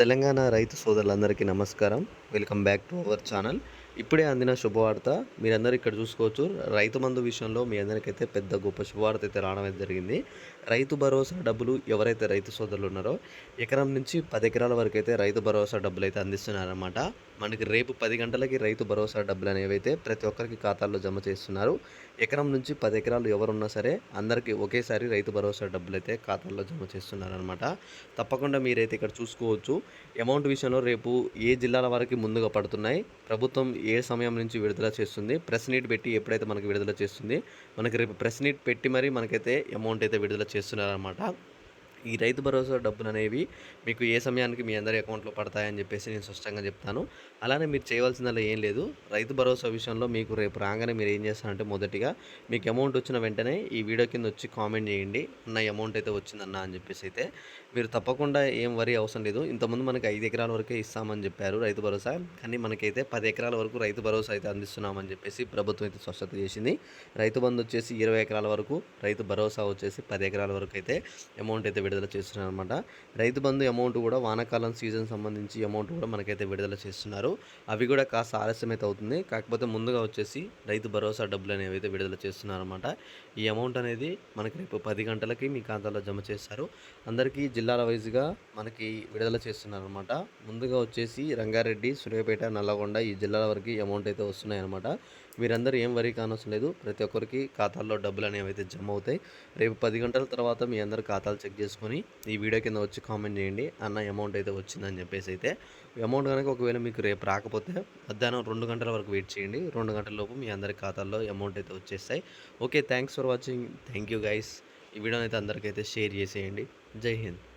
తెలంగాణ రైతు సోదరులందరికీ నమస్కారం. Welcome back to our channel. ఇప్పుడే అందిన శుభవార్త మీరందరూ ఇక్కడ చూసుకోవచ్చు. రైతు మందు విషయంలో మీ అందరికైతే పెద్ద గొప్ప శుభవార్త అయితే రావడం అయితే జరిగింది. రైతు భరోసా డబ్బులు ఎవరైతే రైతు సోదరులు ఉన్నారో ఎకరం నుంచి పది ఎకరాల వరకు అయితే రైతు భరోసా డబ్బులు అయితే అందిస్తున్నారన్నమాట. మనకి రేపు పది గంటలకి రైతు భరోసా డబ్బులు అనేవి అయితే ప్రతి ఒక్కరికి ఖాతాల్లో జమ చేస్తున్నారు. ఎకరం నుంచి పది ఎకరాలు ఎవరున్నా సరే అందరికీ ఒకేసారి రైతు భరోసా డబ్బులు అయితే ఖాతాల్లో జమ చేస్తున్నారనమాట తప్పకుండా మీరైతే ఇక్కడ చూసుకోవచ్చు. అమౌంట్ విషయంలో రేపు ఏ జిల్లాల వరకు ముందుగా పడుతున్నాయి. ప్రభుత్వం ఏ సమయం నుంచి విడుదల చేస్తుంది? ప్రెస్ నీట్ పెట్టి ఎప్పుడైతే మనకి విడుదల చేస్తుంది? మనకి రేపు ప్రెస్ నీట్ పెట్టి మరి మనకైతే అమౌంట్ అయితే విడుదల చేస్తున్నారనమాట ఈ రైతు భరోసా డబ్బులు అనేవి మీకు ఏ సమయానికి మీ అందరి అకౌంట్లో పడతాయని చెప్పేసి నేను స్పష్టంగా చెప్తాను. అలానే మీరు చేయవలసిందల్లా ఏం లేదు. రైతు భరోసా విషయంలో మీకు రేపు రాగానే మీరు ఏం చేస్తారంటే మొదటిగా మీకు అమౌంట్ వచ్చిన వెంటనే ఈ వీడియో కింద వచ్చి కామెంట్ చేయండి. నా అమౌంట్ అయితే వచ్చిందన్న అని చెప్పేసి అయితే మీరు తప్పకుండా ఏం వరి అవసరం లేదు. ఇంతకుముందు మనకి ఐదు ఎకరాల వరకే ఇస్తామని చెప్పారు రైతు భరోసా. కానీ మనకైతే పది ఎకరాల వరకు రైతు భరోసా అయితే అందిస్తున్నామని చెప్పేసి ప్రభుత్వం అయితే స్పష్టత చేసింది. రైతు బంధు వచ్చేసి ఇరవై ఎకరాల వరకు రైతు భరోసా వచ్చేసి పది ఎకరాల వరకు అయితే అమౌంట్ అయితే విడుదల చేస్తున్నారు అనమాట రైతు బంధు అమౌంట్ కూడా వానాకాలం సీజన్ సంబంధించి అమౌంట్ కూడా మనకైతే విడుదల చేస్తున్నారు. అవి కూడా కాస్త ఆలస్యం అయితే అవుతుంది. కాకపోతే ముందుగా వచ్చేసి రైతు భరోసా డబ్బులు అనేవి అయితే విడుదల చేస్తున్నారనమాట ఈ అమౌంట్ అనేది మనకి రేపు పది గంటలకి మీ ఖాతాలో జమ చేస్తారు. అందరికీ జిల్లాల వైజ్గా మనకి విడుదల చేస్తున్నారనమాట ముందుగా వచ్చేసి రంగారెడ్డి సూర్యాపేట నల్లగొండ ఈ జిల్లాల వరకు అమౌంట్ అయితే వస్తున్నాయి అనమాట మీరందరూ ఏం వరి కానవసరం లేదు. ప్రతి ఒక్కరికి ఖాతాల్లో డబ్బులు అనేవి అయితే జమ అవుతాయి. రేపు పది గంటల తర్వాత మీ అందరు ఖాతాలు చెక్ చేసుకొని ఈ వీడియో కింద వచ్చి కామెంట్ చేయండి. అన్న అమౌంట్ అయితే వచ్చిందని చెప్పేసి అయితే అమౌంట్ కనుక ఒకవేళ మీకు రేపు రాకపోతే మధ్యాహ్నం రెండు గంటల వరకు వెయిట్ చేయండి. రెండు గంటల లోపు మీ అందరి ఖాతాల్లో అమౌంట్ అయితే వచ్చేస్తాయి. Okay thanks for watching. Thank you guys. ఈ వీడియోని అయితే అందరికైతే షేర్ చేసేయండి. జై హింద్.